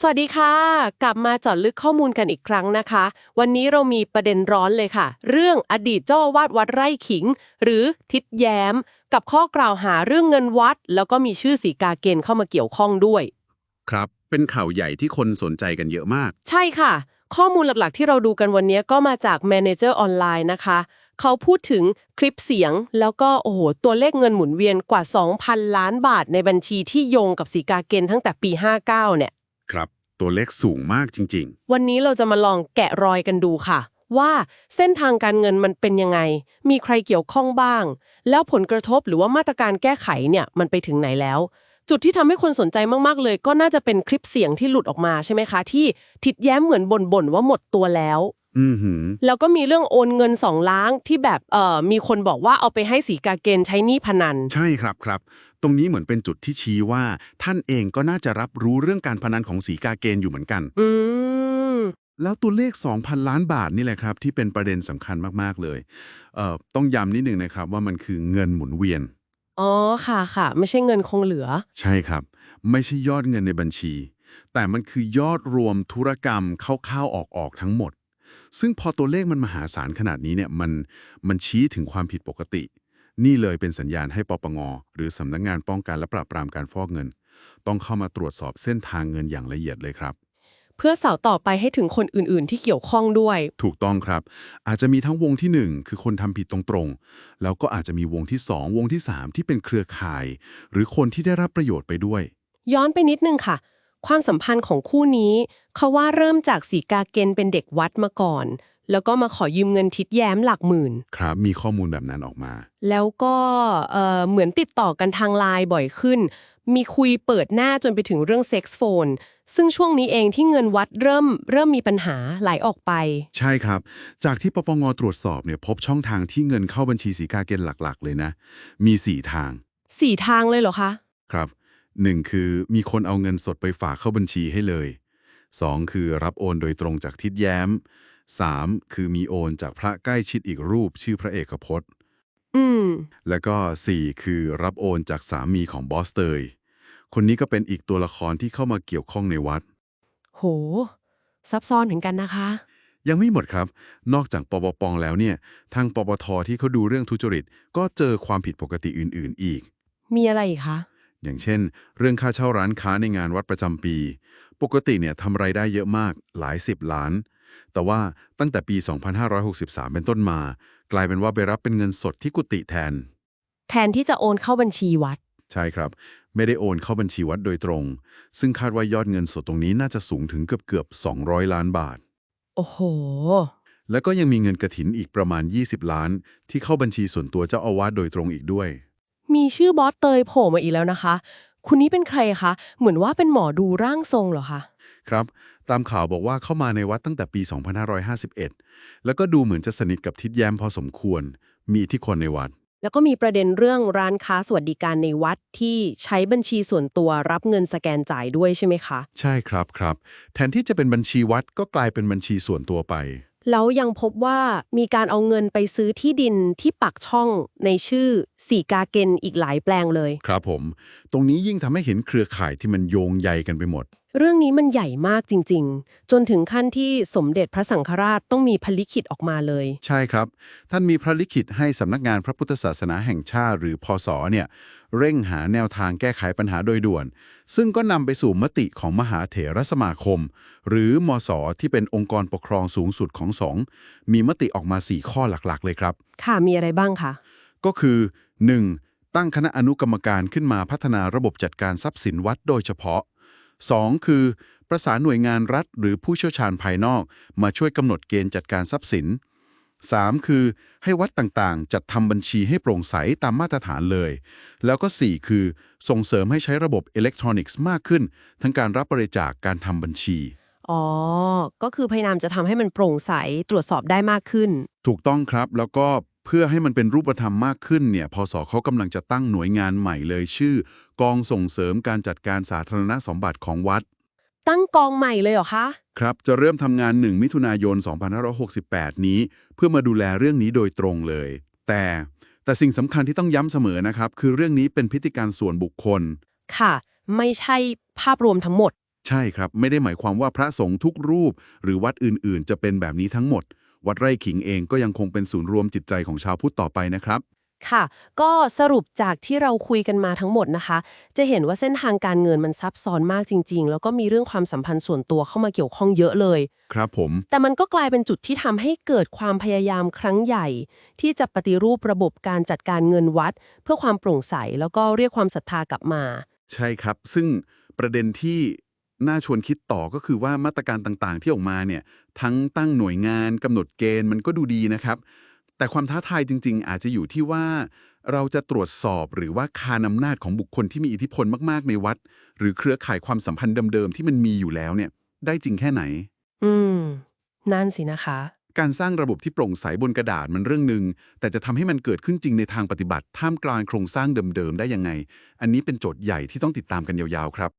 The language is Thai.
สวัสดีค่ะ กลับมาเจาะลึกข้อมูลกันอีกครั้งนะคะ วันนี้เรามีประเด็นร้อนเลยค่ะ เรื่องอดีตเจ้าอาวาดวัดไร่ขิง หรือทิดแย้ม กับข้อกล่าวหาเรื่องเงินวัด แล้วก็มีชื่อสีกาเกณฑ์เข้ามาเกี่ยวข้องด้วย ครับ เป็นข่าวใหญ่ที่คนสนใจกันเยอะมาก ใช่ค่ะ ข้อมูลหลักๆ ที่เราดูกันวันนี้ก็มาจาก Manager ออนไลน์นะคะ เขาพูดถึงคลิปเสียง แล้วก็โอ้โหตัวเลขเงินหมุนเวียนกว่า 2,000 ล้านบาทในบัญชีที่โยงกับสีกาเกณฑ์ตั้งแต่ปี 59 เนี่ย ครับ ตัวเลขสูงมากจริง วันนี้เราจะมาลองแกะรอยกันดูค่ะ ว่าเส้นทางการเงินมันเป็นยังไง มีใครเกี่ยวข้องบ้าง แล้วผลกระทบหรือว่ามาตรการแก้ไขเนี่ยมันไปถึงไหนแล้ว จุดที่ทำให้คนสนใจมากๆเลย ก็น่าจะเป็นคลิปเสียงที่หลุดออกมาใช่ไหมคะ ที่ทิดแย้มเหมือนบ่นๆว่าหมดตัวแล้ว อือหือ แล้วก็มีเรื่องโอนเงินสองล้านที่แบบเอ่อมีคนบอกว่าเอาไปให้สีกาเกณฑ์ใช้หนี้พนัน ใช่ครับครับ ตรงนี้เหมือนเป็นจุดที่ชี้ว่า ท่านเองก็น่าจะรับรู้เรื่องการพนันของสีกาเกณฑ์อยู่เหมือนกัน อืม แล้วตัวเลข 2,000 ล้านบาทนี่แหละครับ ที่เป็นประเด็นสำคัญมากๆเลยเอ่อต้องย้ำนิดนึงนะครับว่ามันคือเงินหมุนเวียน อ๋อค่ะค่ะ ไม่ใช่เงินคงเหลือ ใช่ครับ ไม่ใช่ยอดเงินในบัญชี แต่มันคือยอดรวมธุรกรรมเข้าๆออกๆทั้งหมด ซึ่งพอตัวเลขมันมหาศาลขนาดนี้เนี่ยมันมันชี้ถึงความผิดปกติ นี่เลยเป็นสัญญาณให้ปปงหรือสำนักงานป้องกันและปราบปรามการฟอกเงิน ต้องเข้ามาตรวจสอบเส้นทางเงินอย่างละเอียดเลยครับ เพื่อสาวต่อไปให้ถึงคนอื่น ๆ ที่เกี่ยวข้องด้วย ถูกต้องครับ อาจจะมีทั้งวงที่ 1 คือคนทำผิดตรงๆ แล้วก็อาจจะมีวงที่ 2 วงที่ 3 ที่เป็นเครือข่าย หรือคนที่ได้รับประโยชน์ไปด้วย ย้อนไปนิดนึงค่ะ ความสัมพันธ์ของคู่นี้เขาว่าเริ่มจากสีกาเกณฑ์เป็นเด็กวัดมาก่อน แล้วก็มาขอยืมเงินทิดแย้มหลักหมื่น ครับ มีข้อมูลแบบนั้นออกมา แล้วก็เอ่อเหมือนติดต่อกันทางไลน์บ่อยขึ้น มีคุยเปิดหน้าจนไปถึงเรื่องเซ็กซ์โฟน ซึ่งช่วงนี้เองที่เงินวัดเริ่มเริ่มมีปัญหาไหลออกไป ใช่ครับ จากที่ปปงตรวจสอบเนี่ยพบช่องทางที่เงินเข้าบัญชีสีกาเกณฑ์หลักๆ เลยนะ มี 4 ทาง สี่ทางเลยเหรอคะ ครับ 1 คือมีคนเอาเงินสดไปฝากเข้าบัญชีให้เลย 2 คือรับโอนโดยตรงจากทิดแย้ม 3 คือมีโอนจากพระใกล้ชิดอีกรูปชื่อพระเอกพจน์อืมแล้วก็ 4 คือรับโอนจากสามีของบอสเตย คนนี้ก็เป็นอีกตัวละครที่เข้ามาเกี่ยวข้องในวัด โห ซับซ้อนเหมือนกันนะคะ ยังไม่หมดครับ นอกจากปปปแล้วเนี่ย ทางปปทที่เขาดูเรื่องทุจริต ก็เจอความผิดปกติอื่น ๆ อีก มีอะไรอีกคะ อย่างเช่น เรื่องค่าเช่าร้านค้าในงานวัดประจำปี ปกติเนี่ยทำไรายได้เยอะมากหลายสิบล้าน แต่ว่าตั้งแต่ปี 2563 เป็นต้นมา กลายเป็นว่าไปรับเป็นเงินสดที่กุฏิแทน แทนที่จะโอนเข้าบัญชีวัด ใช่ครับ ไม่ได้โอนเข้าบัญชีวัดโดยตรง ซึ่งคาดว่ายอดเงินสดตรงนี้น่าจะสูงถึงเกือบเกือบๆ200 ล้านบาท โอ้โห แล้วก็ยังมีเงินกระถินอีกประมาณ 20 ล้าน ที่เข้าบัญชีส่วนตัวเจ้าอาวาสโดยตรงอีกด้วย มีชื่อบอสเตยโผล่มาอีกแล้วนะคะ คุณนี้เป็นใครคะ เหมือนว่าเป็นหมอดูร่างทรงเหรอคะ ครับ ตามข่าวบอกว่าเข้ามาในวัดตั้งแต่ปี 2551 แล้วก็ดูเหมือนจะสนิทกับทิดแย้มพอสมควร มีอิทธิคนในวัด แล้วก็มีประเด็นเรื่องร้านค้าสวัสดิการในวัดที่ใช้บัญชีส่วนตัวรับเงินสแกนจ่ายด้วยใช่ไหมคะ ใช่ครับครับ แทนที่จะเป็นบัญชีวัดก็กลายเป็นบัญชีส่วนตัวไป แล้วยังพบว่ามีการเอาเงินไปซื้อที่ดินที่ปักช่องในชื่อสีกาเกนอีกหลายแปลงเลย ครับผม ตรงนี้ยิ่งทำให้เห็นเครือข่ายที่มันโยงใยกันไปหมด เรื่องนี้มันใหญ่มากจริง ๆ จนถึงขั้นที่สมเด็จพระสังฆราชต้องมีพลิขิตออกมาเลย ใช่ครับ ท่านมีพระลิขิตให้สำนักงานพระพุทธศาสนาแห่งชาติ หรือพศเนี่ยเร่งหาแนวทางแก้ไขปัญหาโดยด่วน ซึ่งก็นำไปสู่มติของมหาเถรสมาคม หรือมศที่เป็นองค์กรปกครองสูงสุดของสงฆ์มีมติออกมา 4 ข้อหลักๆ เลยครับ ค่ะมีอะไรบ้างคะก็คือ 1. ตั้งคณะอนุกรรมการขึ้นมาพัฒนาระบบจัดการทรัพย์สินวัดโดยเฉพาะ 2. คือ ประสานหน่วยงานรัฐหรือผู้เชี่ยวชาญภายนอก มาช่วยกำหนดเกณฑ์จัดการทรัพย์สิน 3. คือให้วัดต่างๆ จัดทำบัญชีให้โปร่งใสตามมาตรฐานเลย แล้วก็ 4 คือ ส่งเสริมให้ใช้ระบบอิเล็กทรอนิกส์มากขึ้น ทั้งการรับบริจาคการทำบัญชี อ๋อ ก็คือพยายามจะทำให้มันโปร่งใสตรวจสอบได้มากขึ้น ถูกต้องครับแล้วก็ เพื่อให้มันเป็นรูปธรรมมากขึ้นเนี่ยพศเขากำลังจะตั้งหน่วยงานใหม่เลยชื่อ กองส่งเสริมการจัดการสาธารณสมบัติของวัด ตั้งกองใหม่เลยเหรอคะ ครับจะเริ่มทำงาน 1 มิถุนายน 2568 นี้ เพื่อมาดูแลเรื่องนี้โดยตรงเลย แต่แต่สิ่งสำคัญที่ต้องย้ำเสมอนะครับ คือเรื่องนี้เป็นพฤติการส่วนบุคคล ค่ะ ไม่ใช่ภาพรวมทั้งหมด ใช่ครับ ไม่ได้หมายความว่าพระสงฆ์ทุกรูป หรือวัดอื่นๆ จะเป็นแบบนี้ทั้งหมด วัดไร่ขิงเองก็ยังคงเป็นศูนย์รวมจิตใจของชาวพุทธต่อไปนะครับ ค่ะ ก็สรุปจากที่เราคุยกันมาทั้งหมดนะคะ จะเห็นว่าเส้นทางการเงินมันซับซ้อนมากจริง ๆ แล้วก็มีเรื่องความสัมพันธ์ส่วนตัวเข้ามาเกี่ยวข้องเยอะเลย ครับผม แต่มันก็กลายเป็นจุดที่ทำให้เกิดความพยายามครั้งใหญ่ ที่จะปฏิรูประบบการจัดการเงินวัด เพื่อความโปร่งใสแล้วก็เรียกความศรัทธากลับมา ใช่ครับ ซึ่งประเด็นที่ น่าชวนคิดต่อก็คือว่ามาตรการต่างๆ ที่ออกมาเนี่ยทั้งตั้งหน่วยงานกำหนดเกณฑ์มันก็ดูดีนะครับ แต่ความท้าทายจริง ๆ อาจจะอยู่ที่ว่า เราจะตรวจสอบหรือว่าคานอำนาจของบุคคลที่มีอิทธิพลมากๆในวัด หรือเครือข่ายความสัมพันธ์เดิมๆที่มันมีอยู่แล้วเนี่ย ได้จริงแค่ไหน อืม นั่นสินะคะ การสร้างระบบที่โปร่งใสบนกระดาษมันเรื่องหนึ่งแต่จะทำให้มันเกิดขึ้นจริงในทางปฏิบัติ ท่ามกลางโครงสร้างเดิมๆได้ยังไง อันนี้เป็นโจทย์ใหญ่ที่ต้องติดตามกันยาวๆครับ